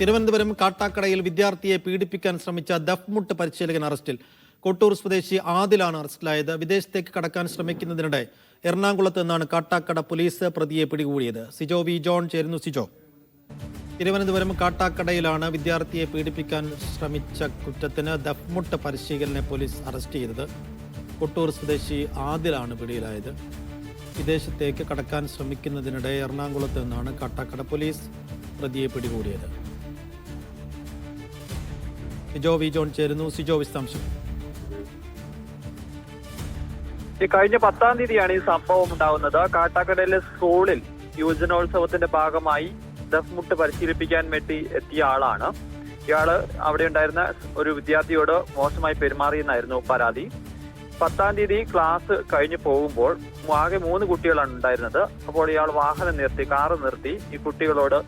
തിരുവനന്തപുരം കാട്ടാക്കടയിൽ വിദ്യാർത്ഥിയെ പീഡിപ്പിക്കാൻ ശ്രമിച്ച ദഫ്മുട്ട് പരിശീലകൻ അറസ്റ്റിൽ. കൊട്ടൂർ സ്വദേശി ആദിലാണ് അറസ്റ്റിലായത്. വിദേശത്തേക്ക് കടക്കാൻ ശ്രമിക്കുന്നതിനിടെ എറണാകുളത്ത് നിന്നാണ് കാട്ടാക്കട പോലീസ് പ്രതിയെ പിടികൂടിയത്. സിജോ വി ജോൺ ചേരുന്നു. സിജോ. തിരുവനന്തപുരം കാട്ടാക്കടയിലാണ് വിദ്യാർത്ഥിയെ പീഡിപ്പിക്കാൻ ശ്രമിച്ച കുറ്റത്തിന് ദഫ്മുട്ട് പരിശീലകനെ പോലീസ് അറസ്റ്റ് ചെയ്തത്. കൊട്ടൂർ സ്വദേശി ആദിലാണ് പിടിയിലായത്. വിദേശത്തേക്ക് കടക്കാൻ ശ്രമിക്കുന്നതിനിടെ എറണാകുളത്ത് നിന്നാണ് കാട്ടാക്കട പോലീസ് പ്രതിയെ പിടികൂടിയത്. സിജോ വി. ജോൺ ചേരുന്നു. സിജോ വിശദാംശം. ഈ കഴിഞ്ഞ പത്താം തീയതിയാണ് ഈ സംഭവം ഉണ്ടാവുന്നത്. കാട്ടാക്കടയിലെ സ്കൂളിൽ യുവജനോത്സവത്തിന്റെ ഭാഗമായി ദഫ്മുട്ട് പരിശീലിപ്പിക്കാൻ വേണ്ടി എത്തിയ ആളാണ്. ഇയാൾ അവിടെ ഉണ്ടായിരുന്ന ഒരു വിദ്യാർത്ഥിയോട് മോശമായി പെരുമാറിയെന്നായിരുന്നു പരാതി. പത്താം തീയതി ക്ലാസ് കഴിഞ്ഞു പോകുമ്പോൾ ആകെ മൂന്ന് കുട്ടികളാണ് ഉണ്ടായിരുന്നത്. അപ്പോൾ ഇയാൾ വാഹനം നിർത്തി കാറ് നിർത്തി. ഈ കുട്ടികളോട്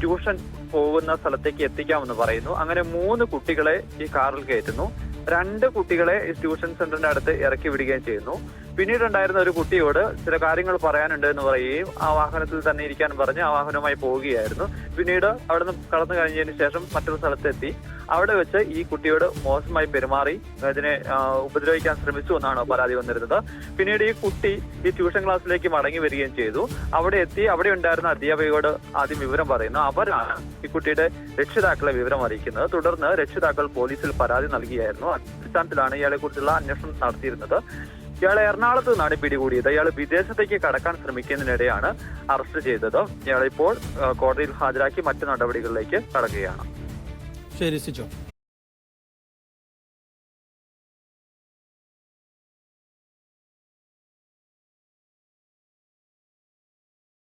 ട്യൂഷൻ പോകുന്ന സ്ഥലത്തേക്ക് എത്തിക്കാമെന്ന് പറയുന്നു. അങ്ങനെ മൂന്ന് കുട്ടികളെ ഈ കാറിൽ കയറ്റുന്നു. രണ്ട് കുട്ടികളെ ഈ ട്യൂഷൻ സെന്ററിന്റെ അടുത്ത് ഇറക്കി വിടുകയും ചെയ്യുന്നു. പിന്നീട് ഉണ്ടായിരുന്ന ഒരു കുട്ടിയോട് ചില കാര്യങ്ങൾ പറയാനുണ്ട് എന്ന് പറയുകയും ആ വാഹനത്തിൽ തന്നെ ഇരിക്കാൻ പറഞ്ഞ് ആ വാഹനവുമായി പോവുകയായിരുന്നു. പിന്നീട് അവിടുന്ന് കടന്നു കഴിഞ്ഞതിന് ശേഷം മറ്റൊരു സ്ഥലത്തെത്തി. അവിടെ വെച്ച് ഈ കുട്ടിയോട് മോശമായി പെരുമാറി അതിനെ ഉപദ്രവിക്കാൻ ശ്രമിച്ചു എന്നാണ് പരാതി വന്നിരുന്നത്. പിന്നീട് ഈ കുട്ടി ഈ ട്യൂഷൻ ക്ലാസ്സിലേക്ക് മടങ്ങി വരികയും ചെയ്തു. അവിടെ എത്തി അവിടെ ഉണ്ടായിരുന്ന അധ്യാപികയോട് ആദ്യം വിവരം പറയുന്നു. അവരാണ് ഈ കുട്ടിയുടെ രക്ഷിതാക്കളെ വിവരം അറിയിക്കുന്നത്. തുടർന്ന് രക്ഷിതാക്കൾ പോലീസിൽ പരാതി നൽകിയായിരുന്നു. അടിസ്ഥാനത്തിലാണ് ഇയാളെ കുറിച്ചുള്ള അന്വേഷണം നടത്തിയിരുന്നത്. ഇയാളെ എറണാകുളത്ത് നിന്നാണ് പിടികൂടിയത്. ഇയാൾ വിദേശത്തേക്ക് കടക്കാൻ ശ്രമിക്കുന്നതിനിടെയാണ് അറസ്റ്റ് ചെയ്തത്. ഇയാളിപ്പോൾ കോടതിയിൽ ഹാജരാക്കി മറ്റു നടപടികളിലേക്ക് കടക്കുകയാണ്. ശരി സിജോ